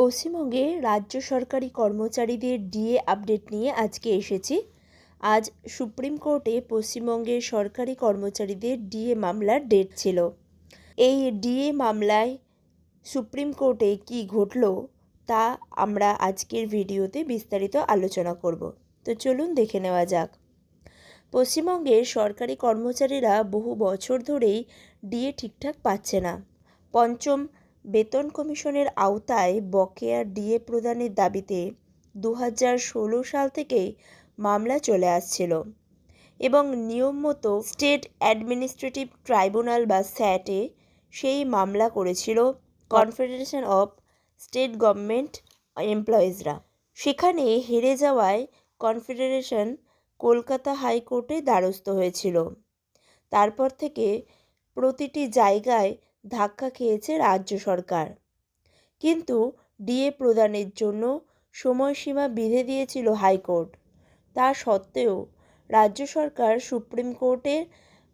পশ্চিমবঙ্গে রাজ্য সরকারি কর্মচারীদের ডিএ আপডেট নিয়ে আজকে এসেছি। আজ সুপ্রিম কোর্টে পশ্চিমবঙ্গের সরকারি কর্মচারীদের ডিএ মামলার ডেট ছিল। এই ডিএ মামলায় সুপ্রিম কোর্টে কি ঘটল তা আমরা আজকের ভিডিওতে বিস্তারিত আলোচনা করব। তো চলুন দেখে নেওয়া যাক। পশ্চিমবঙ্গের সরকারি কর্মচারীরা বহু বছর ধরেই ডিএ ঠিকঠাক পাচ্ছে না। পঞ্চম বেতন কমিশনের আওতায় বকেয়া ডিএ প্রদানের দাবিতে দু হাজার ষোলো সাল থেকেই মামলা চলে আসছিল এবং নিয়ম মতো স্টেট অ্যাডমিনিস্ট্রেটিভ ট্রাইব্যুনাল বা স্যাটে সেই মামলা করেছিল কনফেডারেশন অফ স্টেট গভর্নমেন্ট এমপ্লয়িজরা। সেখানে হেরে যাওয়ায় কনফেডারেশন কলকাতা হাইকোর্টে দ্বারস্থ হয়েছিল। তারপর থেকে প্রতিটি জায়গায় ধাক্কা খেয়েছে রাজ্য সরকার। কিন্তু ডিএ প্রদানের জন্য সময়সীমা বেঁধে দিয়েছিল হাইকোর্ট। তা সত্ত্বেও রাজ্য সরকার সুপ্রিম কোর্টে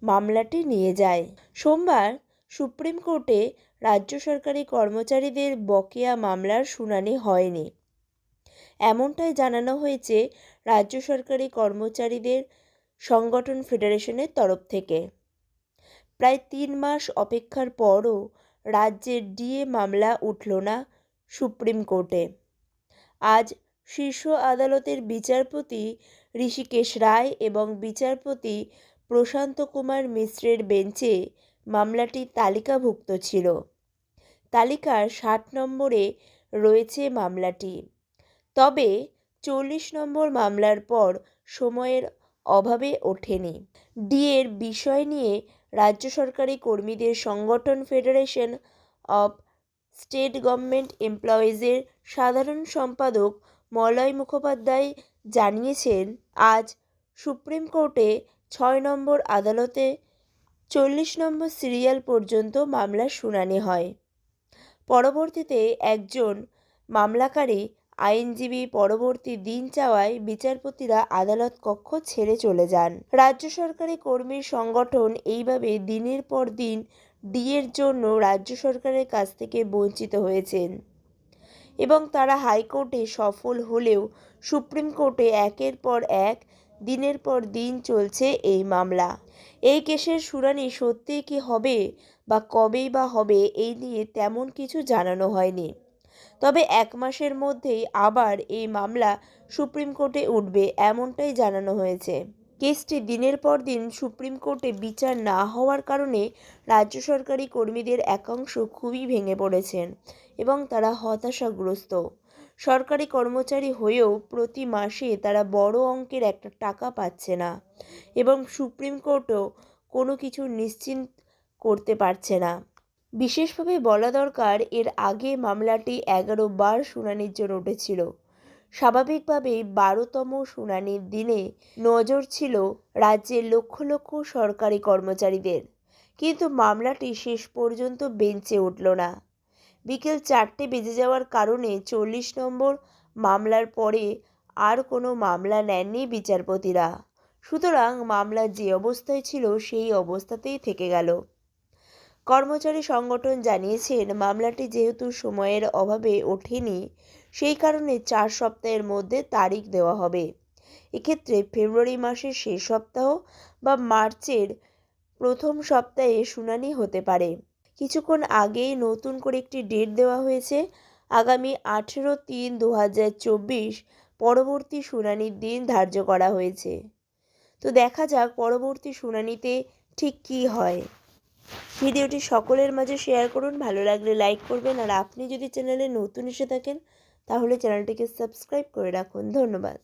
মামলাটি নিয়ে যায়। সোমবার সুপ্রিম কোর্টে রাজ্য সরকারি কর্মচারীদের বকেয়া মামলার শুনানি হয়নি। এমনটাই জানানো হয়েছে রাজ্য সরকারি কর্মচারীদের সংগঠন ফেডারেশনের তরফ থেকে। প্রায় তিন মাস অপেক্ষার পরও রাজ্যের ডিএ মামলা উঠল না সুপ্রিম কোর্টে। আজ শীর্ষ আদালতের বিচারপতি ঋষিকেশ রায় এবং বিচারপতি প্রশান্ত কুমার মিশ্রের বেঞ্চে মামলাটি তালিকাভুক্ত ছিল। তালিকার ষাট নম্বরে রয়েছে মামলাটি। তবে চল্লিশ নম্বর মামলার পর সময়ের অভাবে ওঠেনি। ডিএর বিষয় নিয়ে রাজ্য সরকারি কর্মীদের সংগঠন ফেডারেশন অব স্টেট গভর্নমেন্ট এমপ্লয়িজের সাধারণ সম্পাদক মলয় মুখোপাধ্যায় জানিয়েছেন, আজ সুপ্রিম কোর্টে ছয় নম্বর আদালতে চল্লিশ নম্বর সিরিয়াল পর্যন্ত মামলার শুনানি হয়। পরবর্তীতে একজন মামলাকারী আইনজীবী পরবর্তী দিন চাওয়ায় বিচারপতিরা আদালত কক্ষ ছেড়ে চলে যান। রাজ্য সরকারি কর্মীর সংগঠন এইভাবে দিনের পর দিন ডিএর জন্য রাজ্য সরকারের কাছ থেকে বঞ্চিত হয়েছেন। এবং তারা হাইকোর্টে সফল হলেও সুপ্রিম কোর্টে একের পর এক দিনের পর দিন চলছে এই মামলা। এই কেসের শুনানি সত্যিই কি হবে বা কবেই বা হবে এই নিয়ে তেমন কিছু জানানো হয়নি। তবে এক মাসের মধ্যেই আবার এই মামলা সুপ্রিম কোর্টে উঠবে এমনটাই জানানো হয়েছে। কেসটি দিনের পর দিন সুপ্রিম কোর্টে বিচার না হওয়ার কারণে রাজ্য সরকারি কর্মীদের একাংশ খুবই ভেঙে পড়েছেন এবং তারা হতাশাগ্রস্ত। সরকারি কর্মচারী হয়েও প্রতি মাসে তারা বড় অঙ্কের একটা টাকা পাচ্ছে না এবং সুপ্রিম কোর্টও কোনো কিছু নিশ্চিন্ত করতে পারছে না। বিশেষভাবে বলা দরকার, এর আগে মামলাটি এগারো বার শুনানির জন্য উঠেছিল। স্বাভাবিকভাবেই বারোতম শুনানির দিনে নজর ছিল রাজ্যের লক্ষ লক্ষ সরকারি কর্মচারীদের। কিন্তু মামলাটি শেষ পর্যন্ত বেঞ্চে উঠল না। বিকেল চারটে বেজে যাওয়ার কারণে চল্লিশ নম্বর মামলার পরে আর কোনো মামলা নেননি বিচারপতিরা। সুতরাং মামলা যে অবস্থায় ছিল সেই অবস্থাতেই থেকে গেল। কর্মচারী সংগঠন জানিয়েছেন, মামলাটি যেহেতু সময়ের অভাবে ওঠেনি, সেই কারণে চার সপ্তাহের মধ্যে তারিখ দেওয়া হবে। এক্ষেত্রে ফেব্রুয়ারি মাসের শেষ সপ্তাহ বা মার্চের প্রথম সপ্তাহে শুনানি হতে পারে। কিছুক্ষণ আগেই নতুন করে একটি ডেট দেওয়া হয়েছে। আগামী আঠেরো তিন দু হাজার চব্বিশ পরবর্তী শুনানির দিন ধার্য করা হয়েছে। তো দেখা যাক পরবর্তী শুনানিতে ঠিক কী হয়। ভিডিওটি সকলের মাঝে শেয়ার করুন, ভালো লাগলে লাইক করবেন, আর আপনি যদি চ্যানেলে নতুন এসে থাকেন, তাহলে চ্যানেলটিকে সাবস্ক্রাইব করে রাখুন। ধন্যবাদ।